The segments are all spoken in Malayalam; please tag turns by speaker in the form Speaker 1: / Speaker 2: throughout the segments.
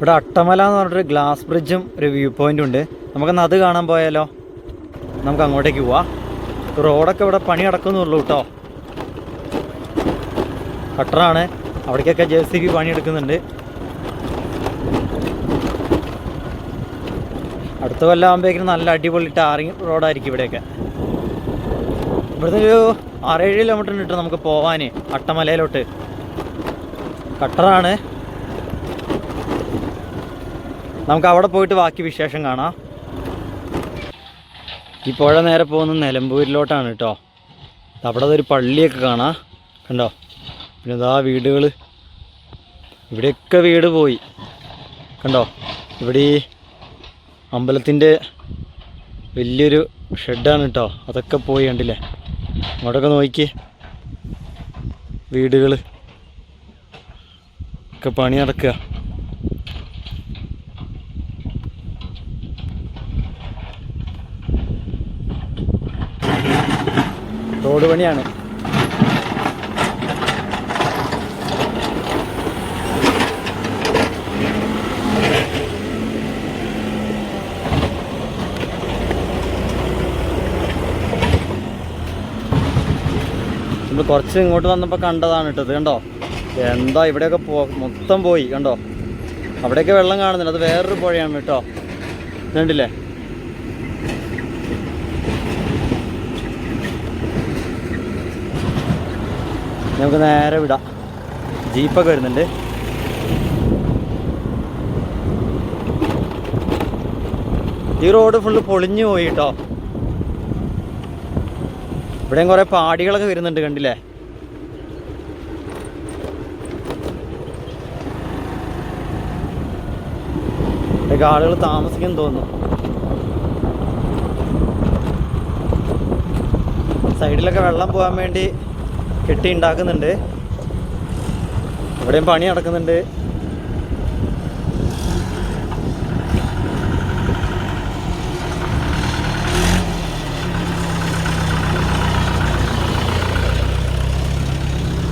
Speaker 1: ഇവിടെ അട്ടമല എന്ന് പറഞ്ഞിട്ട് ഗ്ലാസ് ബ്രിഡ്ജും ഒരു വ്യൂ പോയിന്റും ഉണ്ട്. നമുക്കൊന്ന് അത് കാണാൻ പോയാലോ? നമുക്ക് അങ്ങോട്ടേക്ക് പോവാം. റോഡൊക്കെ ഇവിടെ പണി നടക്കുന്നുള്ളൂ കേട്ടോ. കട്ടറാണ്. അവിടേക്കൊക്കെ ജെ സി ബി പണിയെടുക്കുന്നുണ്ട്. അടുത്ത കൊല്ലം ആകുമ്പോഴേക്കും നല്ല അടിപൊളി ടാറിങ് റോഡായിരിക്കും ഇവിടെയൊക്കെ. ഇവിടുന്ന് ഒരു ആറേഴ് കിലോമീറ്റർ ഉണ്ട് നമുക്ക് പോവാൻ അട്ടമലയിലോട്ട്. കട്ടറാണ്. നമുക്ക് അവിടെ പോയിട്ട് ബാക്കി വിശേഷം കാണാം. ഈ പുഴ നേരെ പോകുന്നത് നിലമ്പൂരിലോട്ടാണ് കേട്ടോ. അവിടെ ഒരു പള്ളിയൊക്കെ കാണാം. കണ്ടോ? പിന്നെ ഇതാ വീടുകൾ ഇവിടെയൊക്കെ വീട് പോയി. കണ്ടോ? ഇവിടെ ഈ അമ്പലത്തിന്റെ വലിയൊരു ഷെഡാണ് കേട്ടോ. അതൊക്കെ പോയി കണ്ടില്ലേ? അങ്ങോട്ടൊക്കെ നോക്കി. വീടുകൾ ഒക്കെ പണി നടക്കുക. റോഡ് പണിയാണ് നമ്മൾ കുറച്ച് ഇങ്ങോട്ട് വന്നപ്പോൾ കണ്ടതാണ് ഇട്ടത് കണ്ടോ? എന്താ ഇവിടെയൊക്കെ പോ മൊത്തം പോയി കണ്ടോ? അവിടെയൊക്കെ വെള്ളം കാണുന്നില്ല അത് വേറൊരു പുഴയാണ് കേട്ടോ. കണ്ടില്ലേ? നമുക്ക് നേരെ വിടാം. ജീപ്പൊക്കെ വരുന്നുണ്ട്. ഈ റോഡ് ഫുള്ള് പൊളിഞ്ഞു പോയി കേട്ടോ ഇവിടെയും കുറേ പാടികളൊക്കെ വരുന്നുണ്ട് കണ്ടില്ലേ? ഇവിടെയൊക്കെ ആളുകൾ താമസിക്കാൻ തോന്നുന്നു. സൈഡിലൊക്കെ വെള്ളം പോകാൻ വേണ്ടി കെട്ടി ഉണ്ടാക്കുന്നുണ്ട് ഇവിടെയും പണി നടക്കുന്നുണ്ട്.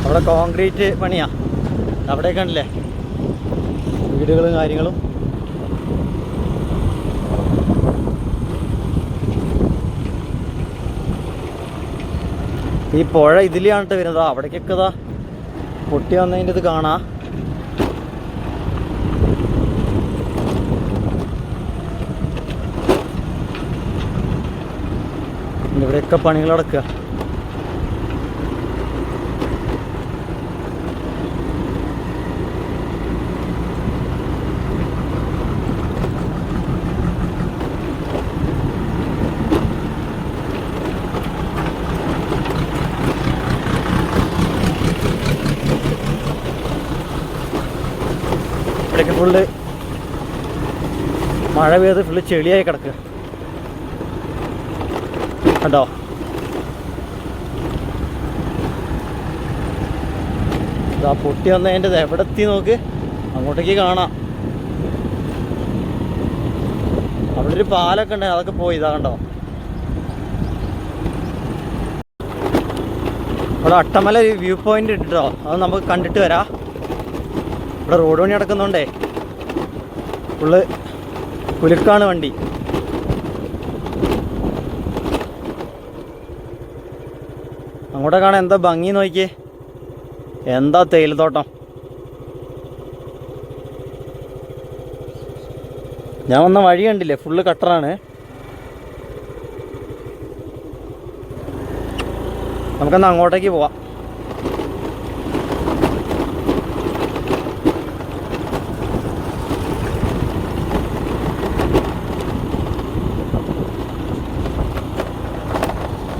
Speaker 1: അവിടെ കോൺക്രീറ്റ് പണിയാ. അവിടെ കണ്ടില്ലേ? വീടുകളും കാര്യങ്ങളും. ഈ പുഴ ഇതിലാണ് വരുന്നത്. അവിടേക്കൊക്കെ ഇതാ പൊട്ടി വന്നതിന്റെ ഇത് കാണാ. ഇവിടെയൊക്കെ പണികൾ നടക്കുക ഫുള്ള് മഴ പെയ്ത് ഫുള്ള് ചെളിയായി കിടക്കുക കണ്ടോ? ഇതാ പൊട്ടി വന്നതിന്റെ എവിടെ എത്തി നോക്ക്? അങ്ങോട്ടേക്ക് കാണാം. അവിടെ ഒരു പാലൊക്കെ ഉണ്ട് അതൊക്കെ പോയി ഇതാ കണ്ടോ? അവിടെ അട്ടമല വ്യൂ പോയിന്റ് ഇട്ടിട്ടോ? അത് നമുക്ക് കണ്ടിട്ട് വരാം. ഇവിടെ റോഡ് പണി നടക്കുന്നുണ്ടേ. ഫുള്ള് കുലുക്കാണ് വണ്ടി. അങ്ങോട്ട് കാണാൻ എന്താ ഭംഗി നോക്കിയേ? എന്താ തേയിലത്തോട്ടം? ഞാൻ വന്ന വഴി കണ്ടില്ലേ ഫുള്ള് കട്ടറാണ്. നമുക്കെന്നാൽ അങ്ങോട്ടേക്ക് പോവാം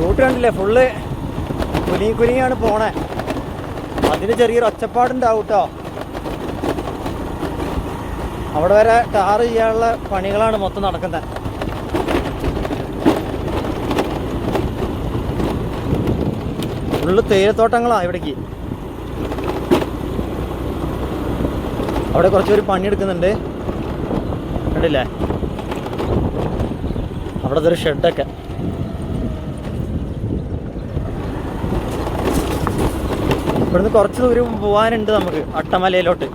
Speaker 1: റൂട്ട് കണ്ടില്ലേ ഫുള്ള് കുലുങ്ങി കുലുങ്ങിയാണ് പോണേ. അതിന് ചെറിയൊരു ഒച്ചപ്പാടുണ്ടാവും കേട്ടോ അവിടെ വരെ ടാർ ചെയ്യാനുള്ള പണികളാണ് മൊത്തം നടക്കുന്നത് ഫുള്ള് തേയിലത്തോട്ടങ്ങളാ ഇവിടേക്ക്. അവിടെ കുറച്ച് പേര് പണിയെടുക്കുന്നുണ്ട് കണ്ടില്ലേ? അവിടെ ഒരു ഷെഡൊക്കെ. ഇവിടുന്ന് കുറച്ച് ദൂരം പോകാനുണ്ട് നമുക്ക് അട്ടമലയിലോട്ട്.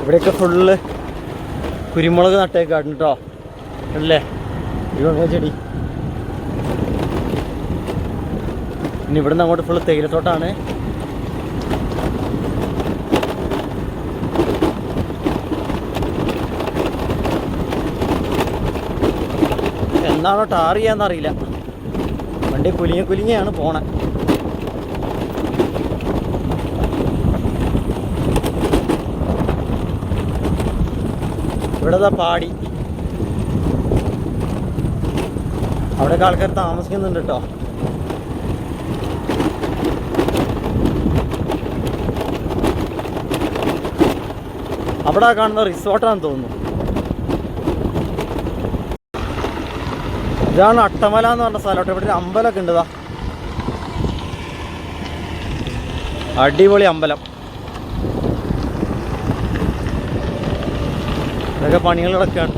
Speaker 1: ഇവിടെയൊക്കെ ഫുള്ള് കുരുമുളക് നട്ടേക്കാട്ടുണ്ട് കേട്ടോ അല്ലേ? കുരുമുളക് ചെടി. ഇനി ഇവിടുന്ന് അങ്ങോട്ട് ഫുള്ള് തേയിലത്തോട്ടാണ്. എന്താണോ ടാർ ചെയ്യാന്നറിയില്ല. വണ്ടി കുലുങ്ങി കുലുങ്ങിയാണ് പോണേ. ഇവിടെ ദാ പാടി. അവിടെയൊക്കെ ആൾക്കാർ താമസിക്കുന്നുണ്ട് കേട്ടോ അവിടെ കാണുന്ന റിസോർട്ടാണെന്ന് തോന്നുന്നു. ഇതാണ് അട്ടമല എന്ന് പറഞ്ഞ സ്ഥലം ഇവിടെ ഒരു അമ്പലമൊക്കെ ഉണ്ട് ദാ. അടിപൊളി അമ്പലം. ഇതൊക്കെ പണികൾ നടക്കുകയാണ്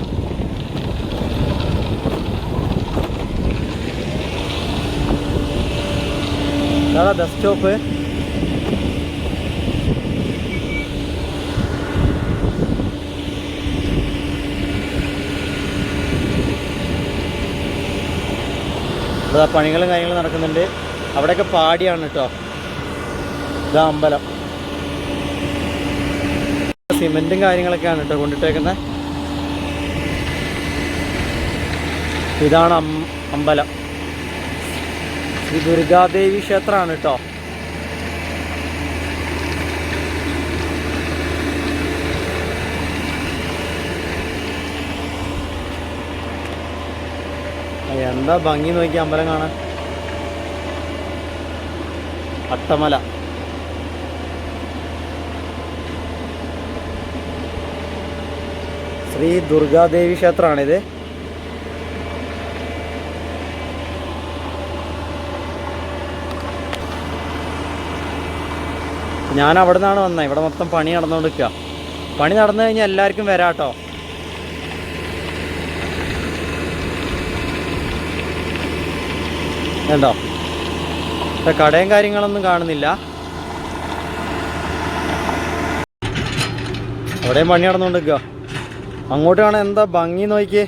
Speaker 1: ഇതാ ബസ് സ്റ്റോപ്പ് ഇതാ പണികളും കാര്യങ്ങളും നടക്കുന്നുണ്ട്. അവിടെയൊക്കെ പാടിയാണ് കേട്ടോ ഇതാ അമ്പലം. സിമെന്റും കാര്യങ്ങളൊക്കെയാണ് കേട്ടോ കൊണ്ടിട്ടേക്കുന്നത് ഇതാണ് അമ്പലം. ശ്രീ ദുർഗാദേവി ക്ഷേത്രമാണ് കേട്ടോ എന്താ ഭംഗി നോക്കി അമ്പലം കാണാൻ? അട്ടമല. ശ്രീ ദുർഗാദേവി ക്ഷേത്രമാണിത്. ഞാൻ അവിടെ നിന്നാണ് വന്നത് ഇവിടെ മൊത്തം പണി നടന്നുകൊണ്ടിരിക്കുക പണി നടന്നു കഴിഞ്ഞാൽ എല്ലാവർക്കും വരാട്ടോ. ഇവിടെ കടയും കാര്യങ്ങളൊന്നും കാണുന്നില്ല. അവിടെയും പണി നടന്നുകൊണ്ടിരിക്കുക അങ്ങോട്ട് കാണാൻ എന്താ ഭംഗി നോക്കിയേ?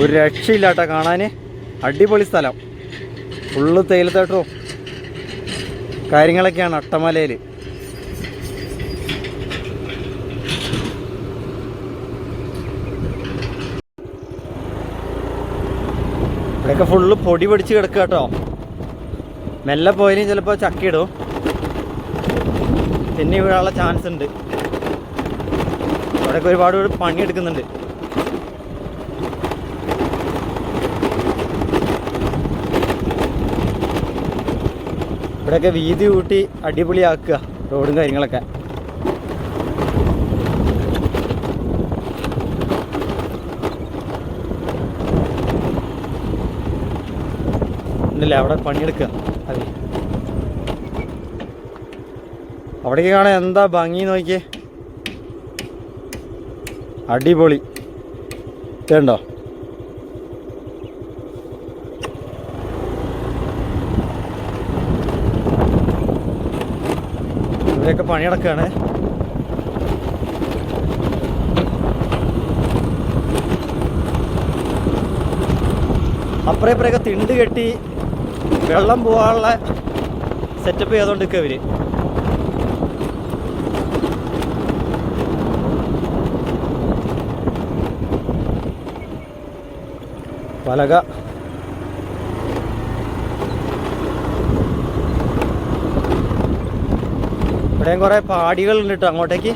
Speaker 1: ഒരു രക്ഷയില്ല കേട്ടോ കാണാൻ അടിപൊളി സ്ഥലം. ഫുള്ള് തേയിലത്തോട്ടവും കാര്യങ്ങളൊക്കെയാണ് അട്ടമലയിൽ. ഇവിടെയൊക്കെ ഫുള്ള് പൊടി പിടിച്ച് കിടക്കുക കേട്ടോ. മെല്ലെ പോയാലും ചിലപ്പോൾ ചക്കിയിടും. പിന്നെ വീഴാനുള്ള ചാൻസ് ഉണ്ട്. ഇവിടെയൊക്കെ ഒരുപാട് പണി പണിയെടുക്കുന്നുണ്ട്. ഇവിടെയൊക്കെ വീതി കൂട്ടി അടിപൊളിയാക്കുക റോഡും കാര്യങ്ങളൊക്കെ. ഉണ്ടല്ലേ? അവിടെ പണിയെടുക്കുക. അതെ. അവിടേക്ക് കാണാൻ എന്താ ഭംഗി നോക്കിയേ? അടിപൊളി. ഇതുണ്ടോ ഇവിടെയൊക്കെ പണി നടക്കുകയാണ് അപ്പുറം തിണ്ട് കെട്ടി വെള്ളം പോകാനുള്ള സെറ്റപ്പ് ചെയ്തുകൊണ്ടിരിക്കുക ഇവർ. പലക ഇവിടെയും കുറെ പാടികളുണ്ട് കേട്ടോ അങ്ങോട്ടേക്ക്.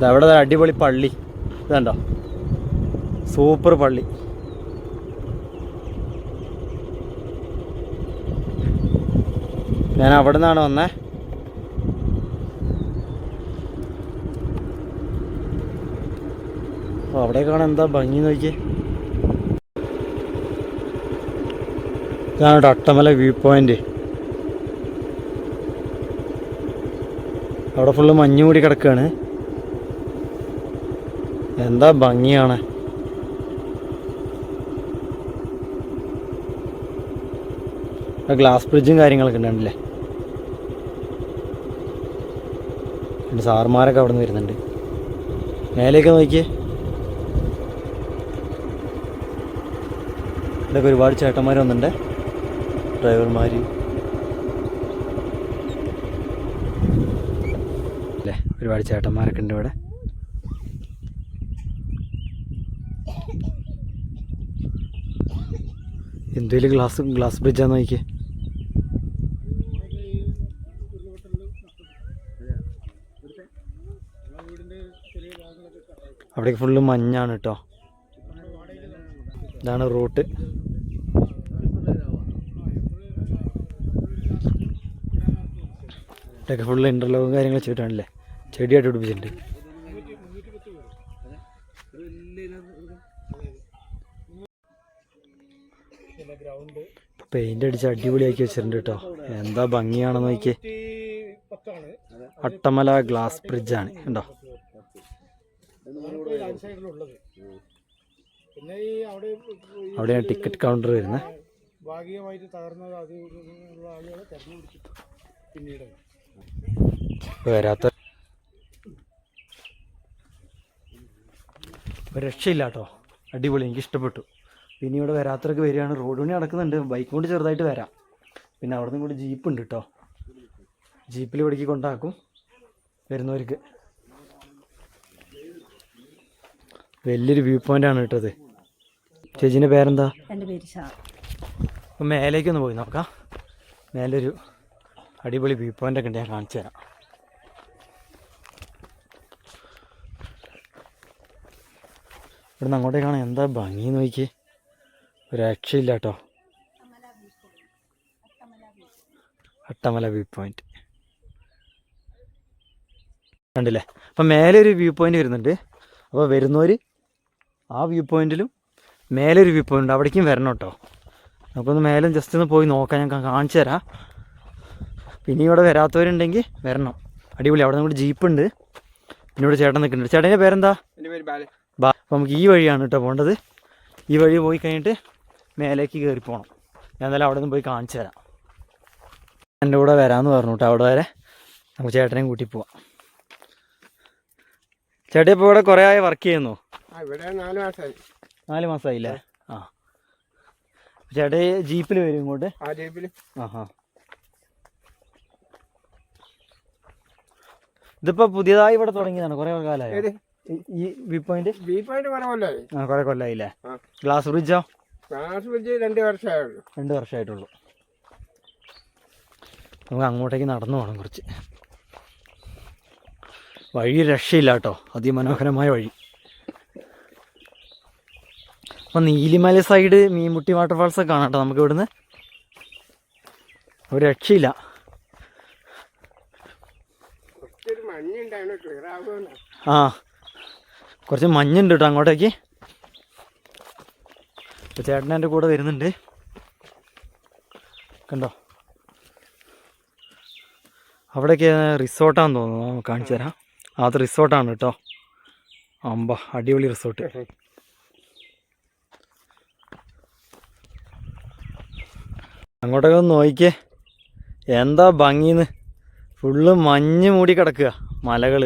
Speaker 1: ദാ അടിപൊളി പള്ളി. ഇതുണ്ടോ സൂപ്പർ പള്ളി. ഞാൻ അവിടെ നിന്നാണ് വന്നേ. അപ്പോൾ അവിടെ കാണാൻ എന്താ ഭംഗി നോക്കിയേ. ഇതാണ് അട്ടമല വ്യൂ പോയിന്റ്. അവിടെ ഫുള്ള് മഞ്ഞ് മൂടി കിടക്കുകയാണ് എന്താ ഭംഗിയാണ്. ഗ്ലാസ് ബ്രിഡ്ജും കാര്യങ്ങളൊക്കെ ഉണ്ടല്ലേ എന്റെ സാറുമാരൊക്കെ അവിടെ നിന്ന് വരുന്നുണ്ട്. മേലേക്ക് നോക്കിയേ. ഇതൊക്കെ ഒരുപാട് ചേട്ടന്മാർ വന്നിട്ടുണ്ട്. ഡ്രൈവർമാർ അല്ലേ? ഒരുപാട് ചേട്ടന്മാരൊക്കെ ഉണ്ട് ഇവിടെ. എന്തേലും ഗ്ലാസ് ഗ്ലാസ് ബ്രിഡ്ജാന്ന് നോക്കിയേ. അവിടേക്ക് ഫുള്ള് മഞ്ഞാണ് കേട്ടോ ഇതാണ് റൂട്ട്. ഇവിടെയൊക്കെ ഫുള്ള് ഇന്റർലോക്കും കാര്യങ്ങൾ ചെയ്തിട്ടാണല്ലേ ചെടിയായിട്ട് പിടിപ്പിച്ചിട്ടുണ്ട്. പെയിന്റ് അടിച്ച് അടിപൊളിയാക്കി വെച്ചിട്ടുണ്ട് കേട്ടോ. എന്താ ഭംഗിയാണെന്ന് നോക്കിയേ. അട്ടമല ഗ്ലാസ് ബ്രിഡ്ജാണ്
Speaker 2: അവിടെ
Speaker 1: അവിടെയാണ് ടിക്കറ്റ് കൗണ്ടർ വരുന്നത്.
Speaker 2: ഭാഗികമായിട്ട് തകർന്നത് അത് ആളുകളെ തെരഞ്ഞെടുത്തിട്ട് പിന്നീട്.
Speaker 1: വരാത്ത രക്ഷയില്ലാട്ടോ രക്ഷയില്ല കേട്ടോ. അടിപൊളി എനിക്ക് ഇഷ്ടപ്പെട്ടു. പിന്നെ ഇവിടെ വരാത്തവരൊക്കെ വരികയാണ്. റോഡ് പണി നടക്കുന്നുണ്ട്. ബൈക്ക് കൊണ്ട് ചെറുതായിട്ട് വരാം. പിന്നെ അവിടെ നിന്ന് കൂടി ജീപ്പ് ഉണ്ട് കേട്ടോ. ജീപ്പിൽ ഇവിടേക്ക് കൊണ്ടാക്കും വരുന്നവർക്ക്. വലിയൊരു വ്യൂ പോയിന്റ് ആണ് കേട്ടത്. ചേച്ചീന്റെ പേരെന്താ?
Speaker 3: എന്റെ പേര് ഷാ.
Speaker 1: അപ്പം മേലേക്കൊന്ന് പോയി നോക്കാം. മേലൊരു അടിപൊളി വ്യൂ പോയിന്റ് ഒക്കെ ഉണ്ട് ഞാൻ കാണിച്ചു തരാം. ഇവിടുന്ന് അങ്ങോട്ടേക്കാണ് എന്താ ഭംഗി നോക്കി ഒരു രക്ഷയില്ല കേട്ടോ. Attamala view point. കണ്ടില്ലേ? അപ്പം മേലെ ഒരു വ്യൂ പോയിന്റ് വരുന്നുണ്ട്. അപ്പോൾ വരുന്നവർ ആ വ്യൂ പോയിന്റിലും മേലെ ഒരു വ്യൂ പോയിന്റ് അവിടേക്കും വരണം കേട്ടോ. നമുക്കൊന്ന് മേലെ ജസ്റ്റ് ഒന്ന് പോയി നോക്കാം. ഞാൻ കാണിച്ചു തരാം. പിന്നെ ഇവിടെ വരാത്തവരുണ്ടെങ്കിൽ വരണം. അടിപൊളി. അവിടെ നമ്മുടെ ജീപ്പ് ഉണ്ട്. പിന്നെ ഇവിടെ ചേട്ടൻ നിൽക്കുന്നുണ്ട്. ചേട്ടന്റെ പേരെന്താ? ബാ അപ്പം നമുക്ക് ഈ വഴിയാണ് കേട്ടോ പോകേണ്ടത്. ഈ വഴി പോയി കഴിഞ്ഞിട്ട് മേലേക്ക് കയറി പോകണം ഞാൻ എന്തായാലും അവിടെ നിന്ന് പോയി കാണിച്ചു തരാം. എന്റെ കൂടെ വരാമെന്ന് പറഞ്ഞു കേട്ടോ. അവിടെ വരെ നമുക്ക് ചേട്ടനെയും കൂട്ടി പോവാം. ചേട്ടൻ ഇപ്പോൾ ഇവിടെ കുറേ ആയി വർക്ക് ചെയ്യുന്നു?
Speaker 2: ആ നാല് മാസമായി.
Speaker 1: നാല് മാസമായില്ലേ? ആ. ചേട്ടൻ ജീപ്പിൽ വരും ഇങ്ങോട്ട്?
Speaker 2: ആ ജീപ്പിൽ.
Speaker 1: ആ ആഹാ. ഇതിപ്പോ പുതിയതായി ഇവിടെ തുടങ്ങിയതാണ്. കുറെ കാലമായി. ഈ- വ്യൂ പോയിന്റ്
Speaker 2: വി പോയിന്റ്
Speaker 1: ആ കുറെ കൊല്ലായില്ലേ? ഗ്ലാസ് ബ്രിഡ്ജോ?
Speaker 2: ഗ്ലാസ് ബ്രിഡ്ജ് രണ്ട് വർഷമായുള്ളൂ.
Speaker 1: രണ്ട് വർഷമായിട്ടുള്ളൂ. നമുക്ക് അങ്ങോട്ടേക്ക് നടന്നു പോകണം കുറച്ച്. വഴി രക്ഷയില്ല കേട്ടോ. അതിമനോഹരമായ വഴി. അപ്പം നീലിമല സൈഡ് മീൻമുട്ടി വാട്ടർഫാൾസ് ഒക്കെ കാണാം കേട്ടോ നമുക്ക് ഇവിടുന്ന്. ഒരു രക്ഷയില്ല
Speaker 2: കുറച്ചൊരു മഞ്ഞുണ്ടായിരുന്നു ക്ലിയർ ആകുമെന്ന്
Speaker 1: ആ കുറച്ച് മഞ്ഞുണ്ട് കേട്ടോ അങ്ങോട്ടേക്ക്. ചേട്ടൻ എന്റെ കൂടെ വരുന്നുണ്ട്. കണ്ടോ? അവിടെയൊക്കെ റിസോർട്ടാന്ന് തോന്നുന്നു. കാണിച്ചു തരാം. അത് റിസോർട്ടാണ് കേട്ടോ അമ്പ അടിപൊളി റിസോർട്ട്. അങ്ങോട്ടൊക്കെ ഒന്ന് നോക്കിക്കേ എന്താ ഭംഗിന്ന്. ഫുള്ള് മഞ്ഞ് മൂടി കിടക്കുക. മലകൾ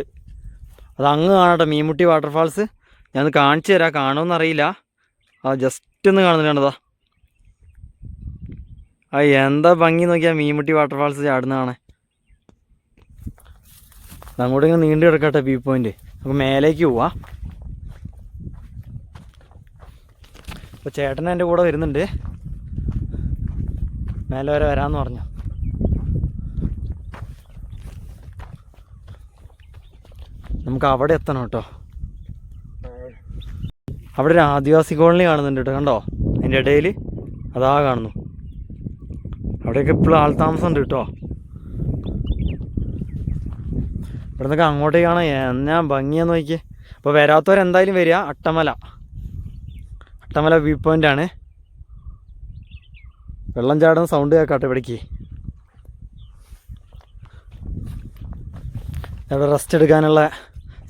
Speaker 1: അത് അങ്ങ് കാണട്ടെ മീൻമുട്ടി വാട്ടർഫാൾസ്. ഞാനത് കാണിച്ചു തരാം കാണുമെന്നറിയില്ല ആ ജസ്റ്റ് ഒന്ന് കാണുന്നുണ്ടതാ ആ എന്താ ഭംഗി നോക്കിയാൽ മീൻമുട്ടി വാട്ടർഫാൾസ് ചാടുന്ന കാണാൻ. അങ്ങോട്ട് ഇങ്ങനെ നീണ്ടു കിടക്കട്ടെ വ്യൂ പോയിന്റ്. അപ്പോൾ മേലേക്ക് പോവാ. അപ്പോൾ ചേട്ടൻ എന്റെ കൂടെ വരുന്നുണ്ട്. മേലെ വരെ വരാമെന്ന് പറഞ്ഞു. നമുക്ക് അവിടെ എത്തണം കേട്ടോ. അവിടെ ഒരു ആദിവാസി കോളനി കാണുന്നുണ്ട് കേട്ടോ കണ്ടോ? അതിന്റെ ഇടയിൽ അതാ കാണുന്നു. അവിടെയൊക്കെ ഇപ്പോഴും ആൾ താമസം ഉണ്ട് കേട്ടോ. ഇവിടെ നിന്നൊക്കെ അങ്ങോട്ടേക്കാണ് എന്നാ ഭംഗിയാന്ന് നോക്കിയേ. അപ്പോൾ വരാത്തവരെന്തായാലും വരിക. അട്ടമല. അട്ടമല വ്യൂ ആണ്. വെള്ളം ചാടുന്ന സൗണ്ട് കേൾക്കാട്ടെ ഇവിടേക്ക്. അവിടെ റെസ്റ്റ് എടുക്കാനുള്ള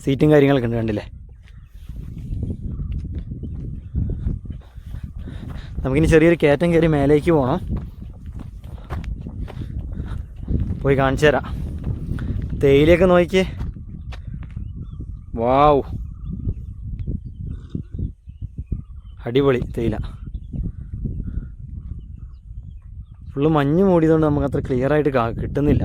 Speaker 1: സീറ്റും കാര്യങ്ങളൊക്കെ ഉണ്ട് കണ്ടില്ലേ? നമുക്കിനി ചെറിയൊരു കയറ്റം കയറി മേലേക്ക് പോകണം പോയി കാണിച്ചു തരാം. തേയിലയൊക്കെ നോക്കിയേ വാവ്. അടിപൊളി തേയില. ഫുള്ള് മഞ്ഞ് മൂടിയതുകൊണ്ട് നമുക്ക് അത്ര ക്ലിയർ ആയിട്ട് കിട്ടുന്നില്ല.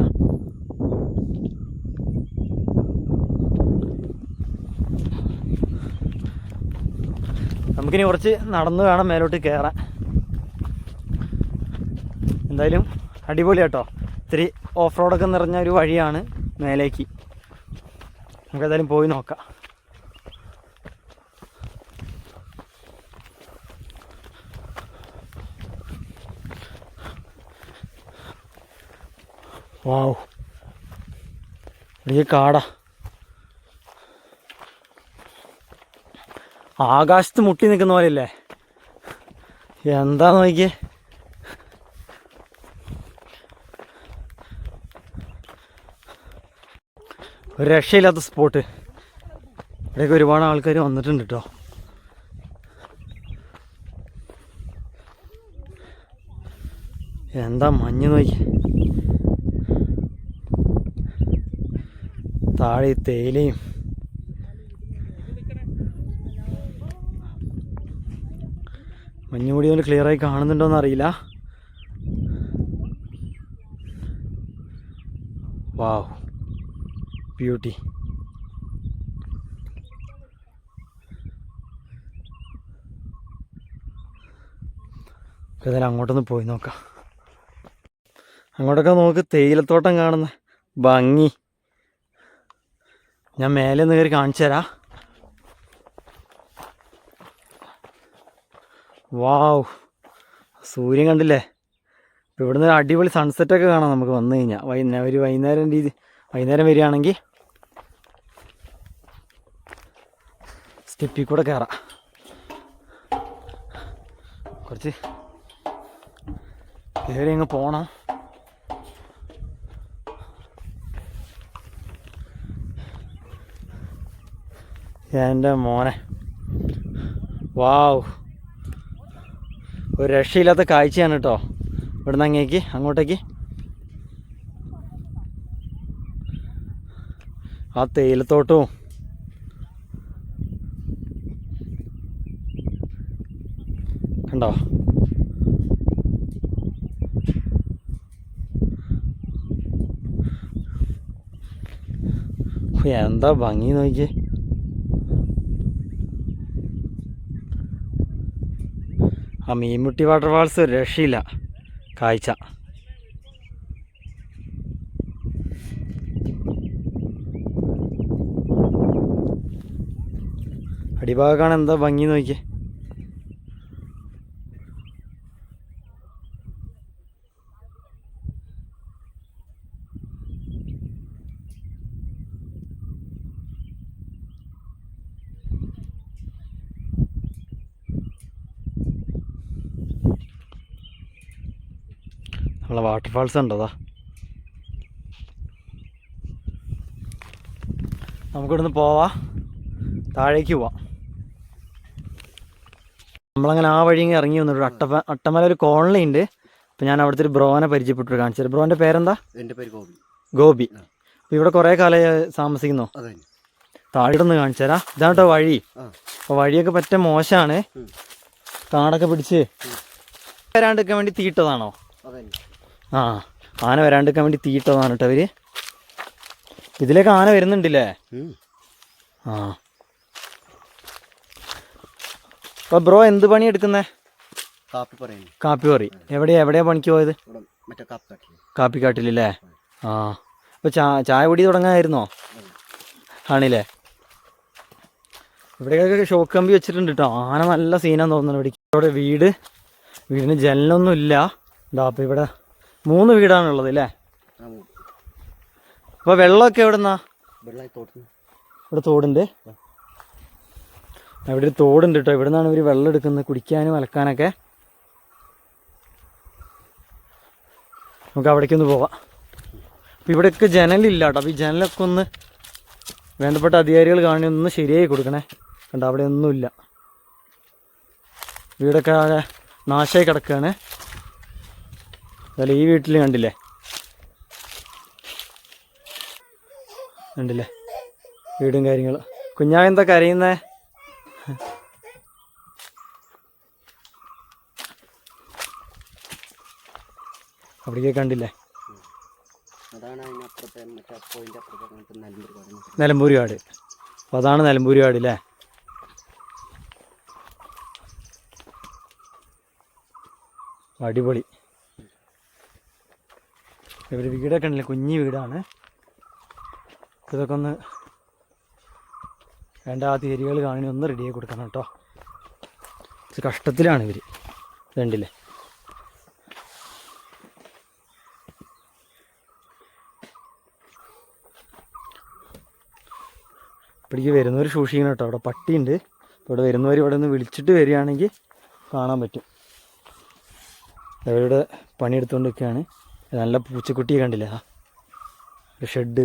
Speaker 1: നമുക്കിനി കുറച്ച് നടന്നു വേണം മേലോട്ട് കയറാൻ എന്തായാലും അടിപൊളി കേട്ടോ. ഇത്തിരി ഓഫ് റോഡൊക്കെ നിറഞ്ഞ ഒരു വഴിയാണ് മേലേക്ക്. നമുക്കേതായാലും പോയി നോക്കാം. വാവ്. വലിയ കാടാ. ആകാശത്ത് മുട്ടി നിൽക്കുന്ന പോലെ പോലെയല്ലേ? എന്താ നോക്കിയേ? ഒരു രക്ഷയില്ലാത്ത സ്പോട്ട് ഇവിടെയൊക്കെ ഒരുപാട് ആൾക്കാർ വന്നിട്ടുണ്ട് കേട്ടോ എന്താ മഞ്ഞ് നോക്കി? താഴെ തേയിലയും മഞ്ഞ് കൂടി ഒന്ന് ക്ലിയർ ആയി കാണുന്നുണ്ടോന്ന് അറിയില്ല വാവ് ബ്യൂട്ടി ഏതായാലും അങ്ങോട്ടൊന്ന് പോയി നോക്കാം. അങ്ങോട്ടൊക്കെ നോക്ക് തേയിലത്തോട്ടം കാണുന്ന ഭംഗി. ഞാൻ മേലെ നിന്ന് കയറി കാണിച്ചു തരാം വാവ്. സൂര്യൻ കണ്ടില്ലേ? ഇപ്പൊ ഇവിടുന്ന് അടിപൊളി സൺസെറ്റൊക്കെ കാണാം നമുക്ക് വന്നു കഴിഞ്ഞാൽ വൈകുന്നേരം ഒരു വൈകുന്നേരം രീതി വൈകുന്നേരം വരികയാണെങ്കിൽ സ്റ്റെപ്പിൽ കൂടെ കയറാം കുറച്ച് കയറി അങ്ങ് പോണം. എന്റെ മോനെ. വാവ്. ഒരു രക്ഷയില്ലാത്ത കാഴ്ചയാണ് കേട്ടോ. ഇവിടുന്ന് അങ്ങേക്ക് അങ്ങോട്ടേക്ക്. ആ തേയിലത്തോട്ടവും. കണ്ടോ? എന്താ ഭംഗി നോക്കിയേ. ആ മീൻമുട്ടി വാട്ടർഫാൾസ് രക്ഷയില്ല. കാഴ്ച. അടിഭാഗമാണ് എന്താ ഭംഗി നോക്കിയേ നമ്മളെ വാട്ടർഫാൾസ് ഉണ്ടതാ. നമുക്കിവിടുന്ന് പോവാ. താഴേക്ക് പോവാം. നമ്മളങ്ങനെ ആ വഴി ഇറങ്ങി വന്നിട്ട് അട്ടപ്പ അട്ടമല ഒരു കോളനി ഉണ്ട്. അപ്പം ഞാൻ അവിടുത്തെ ഒരു ബ്രോനെ പരിചയപ്പെട്ടു കാണിച്ചത് ബ്രോന്റെ പേരെന്താ?
Speaker 3: എന്റെ പേര് ഗോപി.
Speaker 1: ഗോപി. അപ്പം ഇവിടെ കുറേ കാലമായി താമസിക്കുന്നോ? താഴെ ഒന്ന് കാണിച്ചു തരാം. ഇതാണ് കേട്ടോ വഴി. അപ്പോൾ വഴിയൊക്കെ പറ്റ മോശമാണ്. കാടൊക്കെ പിടിച്ച് വരാണ്ടിരിക്കാൻ വേണ്ടി
Speaker 3: തീട്ടതാണോ?
Speaker 1: ആ ആന വരാണ്ടിരിക്കാൻ വേണ്ടി തീയിട്ടതാണ് കേട്ടോ അവർ ഇതിലേക്ക് ആന വരുന്നുണ്ടല്ലേ? ആ. അപ്പോൾ ബ്രോ എന്ത് പണി എടുക്കുന്നേ?
Speaker 3: കാപ്പി പറയുന്നു
Speaker 1: കാപ്പി പറി. എവിടെയാ എവിടെയാ പണിക്ക് പോയത്? കാപ്പിക്കാട്ടിലല്ലേ? ആ. അപ്പോൾ ചാ ചായ കുടി തുടങ്ങാമായിരുന്നോ ആണല്ലേ? ഇവിടെയൊക്കെ ഷോക്ക് കമ്പി വെച്ചിട്ടുണ്ട് കേട്ടോ. ആന നല്ല സീനാന്ന് തോന്നുന്നു ഇവിടെ ഇവിടെ വീട് വീടിന് ജനലൊന്നും ഇല്ല ഇതാ അപ്പോൾ ഇവിടെ മൂന്ന് വീടാണുള്ളത് അല്ലേ
Speaker 3: അപ്പൊ
Speaker 1: അപ്പോൾ വെള്ളമൊക്കെ എവിടുന്നാ? ഇവിടെ തോടുണ്ട്. ഇവിടെ ഒരു തോടുണ്ട് കേട്ടോ ഇവിടെ നിന്നാണ് ഇവർ വെള്ളം എടുക്കുന്നത് കുടിക്കാനും അലക്കാനൊക്കെ. നമുക്ക് അവിടേക്കൊന്ന് പോവാം. അപ്പോൾ ഇവിടെയൊക്കെ ജനലില്ല കേട്ടോ അപ്പോൾ ഈ ജനലൊക്കെ ഒന്ന് വേണ്ടപ്പെട്ട അധികാരികൾ കാണി ഒന്ന് ശരിയായി കൊടുക്കണേ. കണ്ടോ? അവിടെ ഒന്നുമില്ല. വീടൊക്കെ നാശമായി കിടക്കുകയാണ് അതുപോലെ ഈ വീട്ടിൽ കണ്ടില്ലേ? കണ്ടില്ലേ? വീടും കാര്യങ്ങളും. കുഞ്ഞാ എന്താ കരയുന്നേ? അവിടേക്ക് കണ്ടില്ലേ? നിലമ്പൂരി കാട് അപ്പോൾ അതാണ് നിലമ്പൂരി കാട് അല്ലേ അടിപൊളി. ഇവർ വീടൊക്കെ ഉണ്ടല്ലേ കുഞ്ഞു വീടാണ്. ഇതൊക്കെ ഒന്ന് വേണ്ട ആ തീരുകൾ കാണി ഒന്ന് റെഡിയാക്കി കൊടുക്കണം കേട്ടോ. കഷ്ടത്തിലാണ് ഇവർ ഇതുണ്ടില്ലേ? ഇപ്പോഴേക്ക് വരുന്നവർ സൂക്ഷിക്കണം കേട്ടോ. അവിടെ പട്ടിയുണ്ട്. ഇവിടെ വരുന്നവർ ഇവിടെ നിന്ന് വിളിച്ചിട്ട് വരികയാണെങ്കിൽ കാണാൻ പറ്റും. അവരുടെ പണിയെടുത്തുകൊണ്ടൊക്കെയാണ് നല്ല പൂച്ചക്കുട്ടിയെ കണ്ടില്ലേ? ഷെഡ്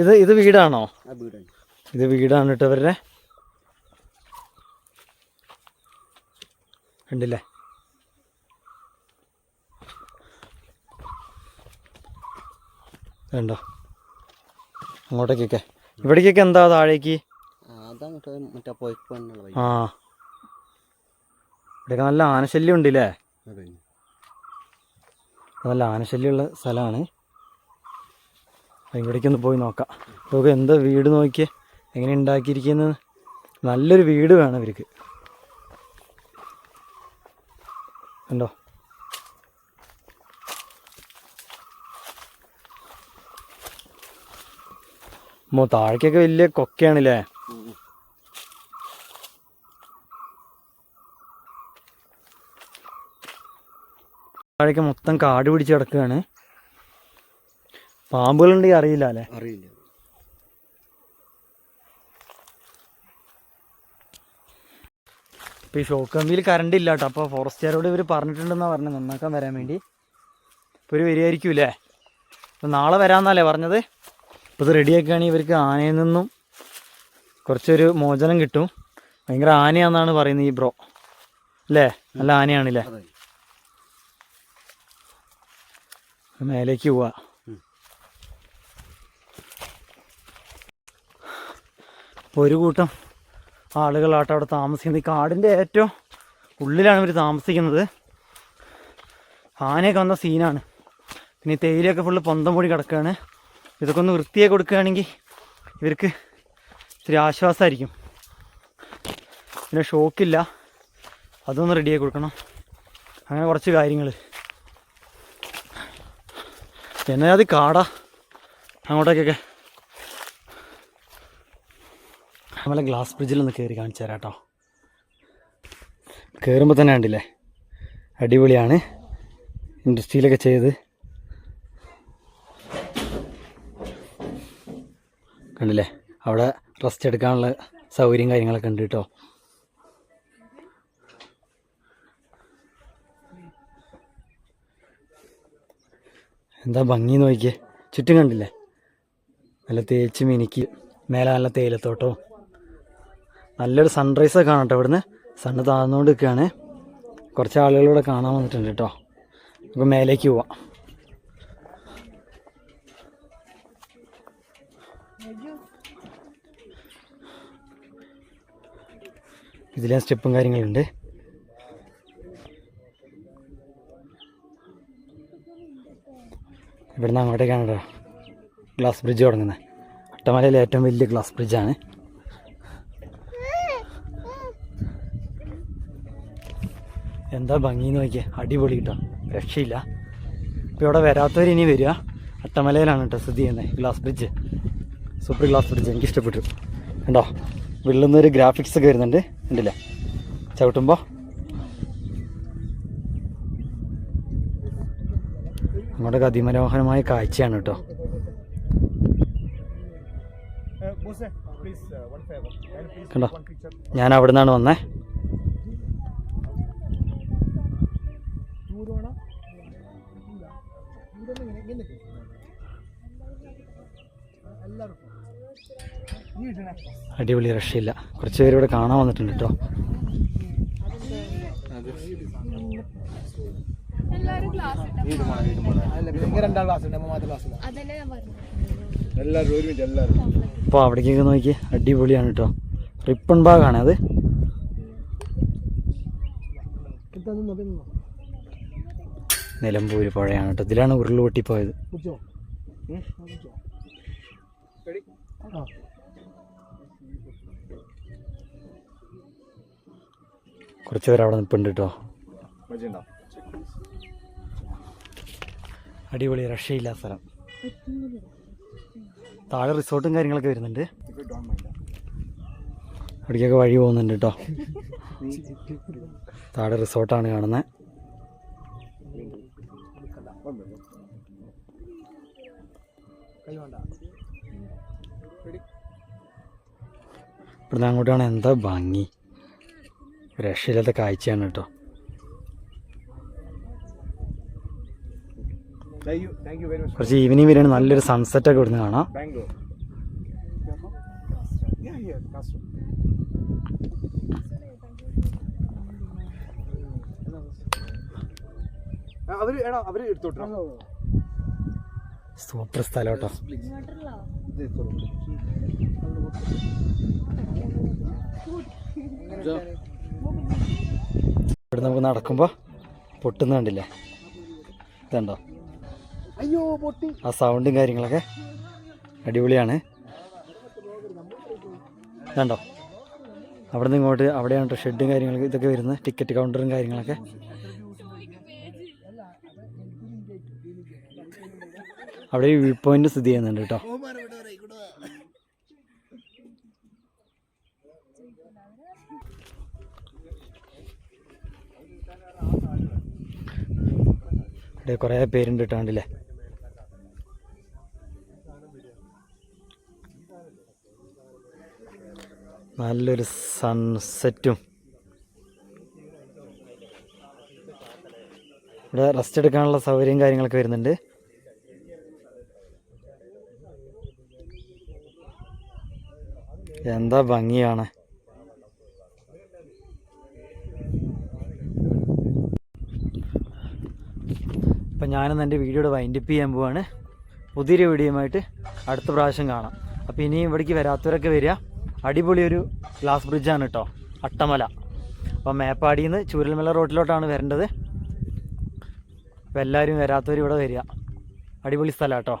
Speaker 1: ഇത് ഇത് വീടാണോ? ഇത് വീടാണ് കേട്ടോ അവരുടെ കണ്ടില്ലേ? വേണ്ടോ അങ്ങോട്ടേക്കൊക്കെ. ഇവിടേക്കൊക്കെ എന്താ താഴേക്ക്?
Speaker 3: ആ,
Speaker 1: ഇവിടെയൊക്കെ നല്ല ആനശല്യം ഉണ്ടല്ലേ
Speaker 3: അല്ലേ
Speaker 1: നല്ല ആനശല്യമുള്ള സ്ഥലമാണ്. ഇവിടേക്ക് ഒന്ന് പോയി നോക്കാം. ഇപ്പോൾ എന്താ വീട് നോക്കിയേ? എങ്ങനെ ഉണ്ടാക്കിയിരിക്കുന്നത്? നല്ലൊരു വീട് വേണം ഇവർക്ക്. ഉണ്ടോ മോ താഴേക്കൊക്കെ വലിയ കൊക്കയാണല്ലേ? താഴേക്ക് മൊത്തം കാട് പിടിച്ച് കിടക്കുകയാണ്. പാമ്പുകളുണ്ടെങ്കിൽ അറിയില്ല അല്ലേ?
Speaker 3: അറിയില്ല.
Speaker 1: ഇപ്പോൾ ഈ ഷോക്ക് കമ്പിയിൽ കറണ്ട് ഇല്ല കേട്ടോ. അപ്പോൾ ഫോറസ്റ്റുകാരോട് ഇവർ പറഞ്ഞിട്ടുണ്ടെന്നാണ് പറഞ്ഞത്. നന്നാക്കാൻ വരാൻ വേണ്ടി. ഇപ്പോൾ ഒരു വരികയായിരിക്കൂലേ അപ്പോൾ നാളെ വരാമെന്നല്ലേ പറഞ്ഞത്? ഇപ്പോൾ ഇത് റെഡിയാക്കുകയാണെങ്കിൽ ഇവർക്ക് ആനയിൽ നിന്നും കുറച്ചൊരു മോചനം കിട്ടും. ഭയങ്കര ആനയാണെന്നാണ് പറയുന്നത് ഈ ബ്രോ അല്ലേ? നല്ല ആനയാണല്ലേ
Speaker 3: അതെ
Speaker 1: മേലേക്ക് പോവാ. ഒരു കൂട്ടം ആളുകളാട്ടോ അവിടെ താമസിക്കുന്നത്. ഈ കാടിന്റെ ഏറ്റവും ഉള്ളിലാണ് ഇവർ താമസിക്കുന്നത്. ആനയൊക്കെ വന്ന സീനാണ്. പിന്നെ ഈ തേയിലയൊക്കെ ഫുള്ള് പൊന്തം പൊടി കിടക്കുകയാണ് ഇതൊക്കെ ഒന്ന് വൃത്തിയായി കൊടുക്കുകയാണെങ്കിൽ ഇവർക്ക് ഇത്തിരി ആശ്വാസമായിരിക്കും പിന്നെ ഷോക്കില്ല. അതൊന്ന് റെഡിയാക്കി കൊടുക്കണം. അങ്ങനെ കുറച്ച് കാര്യങ്ങൾ അത് കാടാ. അങ്ങോട്ടേക്കൊക്കെ. നമ്മളെ ഗ്ലാസ് ബ്രിഡ്ജിലൊന്ന് കയറി കാണിച്ചു തരാം കേട്ടോ. കയറുമ്പോൾ തന്നെ കണ്ടില്ലേ? അടിപൊളിയാണ്. ഇൻഡസ്ട്രിയിലൊക്കെ ചെയ്ത്. കണ്ടില്ലേ? അവിടെ റെസ്റ്റ് എടുക്കാനുള്ള സൗകര്യം കാര്യങ്ങളൊക്കെ ഉണ്ട് കേട്ടോ. എന്താ ഭംഗി നോക്കിയേ? ചുറ്റും കണ്ടില്ലേ? നല്ല തേച്ച് മിനിക്ക് മേലെ നല്ല തേയിലത്തോട്ടോ നല്ലൊരു സൺറൈസ് ഒക്കെ കാണാം കേട്ടോ ഇവിടുന്ന്. സണ്ണ് താഴ്ന്നുകൊണ്ട് നിൽക്കുകയാണ്. കുറച്ച് ആളുകളിവിടെ കാണാൻ വന്നിട്ടുണ്ട് കേട്ടോ. നമുക്ക് മേലേക്ക് പോവാം. ഇതിലെ സ്റ്റെപ്പും കാര്യങ്ങളുണ്ട് ഇവിടുന്ന് അങ്ങോട്ടേക്കാണ് കേട്ടോ. ഗ്ലാസ് ബ്രിഡ്ജ് തുടങ്ങുന്നത്. അട്ടമലയിലെ ഏറ്റവും വലിയ ഗ്ലാസ് ബ്രിഡ്ജാണ്. എന്താ ഭംഗി നോക്കിയേ. അടിപൊളി കിട്ടോ. രക്ഷയില്ല. ഇപ്പോൾ ഇവിടെ വരാത്തവർ ഇനി വരിക. അട്ടമലയിലാണ് കേട്ടോ സ്ഥിതി ചെയ്യുന്നത്. Glass bridge. Super glass bridge. എനിക്ക് ഇഷ്ടപ്പെട്ടു കണ്ടോ വെള്ളുന്നൊരു ഗ്രാഫിക്സ് ഒക്കെ വരുന്നുണ്ട്. ഉണ്ടല്ലേ ചവിട്ടുമ്പോൾ അങ്ങോട്ടൊക്കെ അതിമനോഹരമായ കാഴ്ചയാണ് കേട്ടോ.
Speaker 2: Uh, uh,
Speaker 1: കണ്ടോ? ഞാൻ അവിടെ നിന്നാണ് വന്നേ അടിപൊളി രക്ഷയില്ല. കുറച്ച് പേര് ഇവിടെ കാണാൻ വന്നിട്ടുണ്ട് കേട്ടോ.
Speaker 4: ക്ലാസ്
Speaker 2: പിന്നെ രണ്ടാം ക്ലാസ് ഉണ്ട് മാത്രം ക്ലാസ്സില്ല
Speaker 4: ഞാൻ പറഞ്ഞു
Speaker 2: എല്ലാവരും ഒരു മിനിറ്റ് എല്ലാവരും
Speaker 1: അപ്പോൾ അവിടേക്കൊക്കെ നോക്കി അടിപൊളിയാണ് കേട്ടോ റിപ്പൺ ബാഗാണ് അത്. നിലമ്പൂര് പുഴയാണ് കേട്ടോ ഇതിലാണ് ഉരുൾ പൊട്ടിപ്പോയത്. കുറച്ച് പേര് അവിടെ നിൽപ്പുണ്ട് കേട്ടോ അടിപൊളി രക്ഷയില്ല സ്ഥലം. താഴെ റിസോർട്ടും കാര്യങ്ങളൊക്കെ വരുന്നുണ്ട്. അവിടേക്കൊക്കെ വഴി പോകുന്നുണ്ട് കേട്ടോ താഴെ റിസോർട്ടാണ് കാണുന്നത് ഇവിടുന്ന് അങ്ങോട്ടാണ് എന്താ ഭംഗി. രക്ഷയില്ലാത്ത കാഴ്ചയാണ് കേട്ടോ കുറച്ച് ഈവനിങ് വരെയാണ് നല്ലൊരു സൺസെറ്റ് ഒക്കെ ഇവിടുന്ന് കാണാം. സൂപ്പർ സ്ഥലം കേട്ടോ. ഇവിടെ നമുക്ക് നടക്കുമ്പോൾ പൊട്ടുന്ന കണ്ടില്ലേ? ഇതുണ്ടോ?
Speaker 2: അയ്യോ
Speaker 1: ആ സൗണ്ടും കാര്യങ്ങളൊക്കെ അടിപൊളിയാണ്. കണ്ടോ? അവിടെ നിന്ന് ഇങ്ങോട്ട് അവിടെയാണ് ഷെഡും കാര്യങ്ങളൊക്കെ ഇതൊക്കെ വരുന്നത്. ടിക്കറ്റ് കൗണ്ടറും കാര്യങ്ങളൊക്കെ. അവിടെ വ്യൂ പോയിന്റ് സ്ഥിതി ചെയ്യുന്നുണ്ട് കേട്ടോ ഇവിടെ കുറേ പേരുണ്ട് കേട്ടോ കണ്ടില്ലേ? നല്ലൊരു സൺസെറ്റും ഇവിടെ റെസ്റ്റ് എടുക്കാനുള്ള സൗകര്യം കാര്യങ്ങളൊക്കെ വരുന്നുണ്ട്. എന്താ ഭംഗിയാണ്. അപ്പം ഞാനിന്ന് എന്റെ വീഡിയോയുടെ വൈൻഡപ്പ് ചെയ്യാൻ പോവാണ്. പുതിയൊരു വീഡിയോയുമായിട്ട് അടുത്ത പ്രാവശ്യം കാണാം. അപ്പോൾ ഇനിയും ഇവിടേക്ക് വരാത്തവരൊക്കെ വരിക. അടിപൊളി ഒരു ഗ്ലാസ് ബ്രിഡ്ജാണ് കേട്ടോ അട്ടമല. അപ്പോൾ മേപ്പാടിയിൽ നിന്ന് ചൂരൽമല റോഡിലോട്ടാണ് വരേണ്ടത്. അപ്പോൾ എല്ലാവരും വരാത്തവർ ഇവിടെ വരിക. അടിപൊളി സ്ഥലമാണ് കേട്ടോ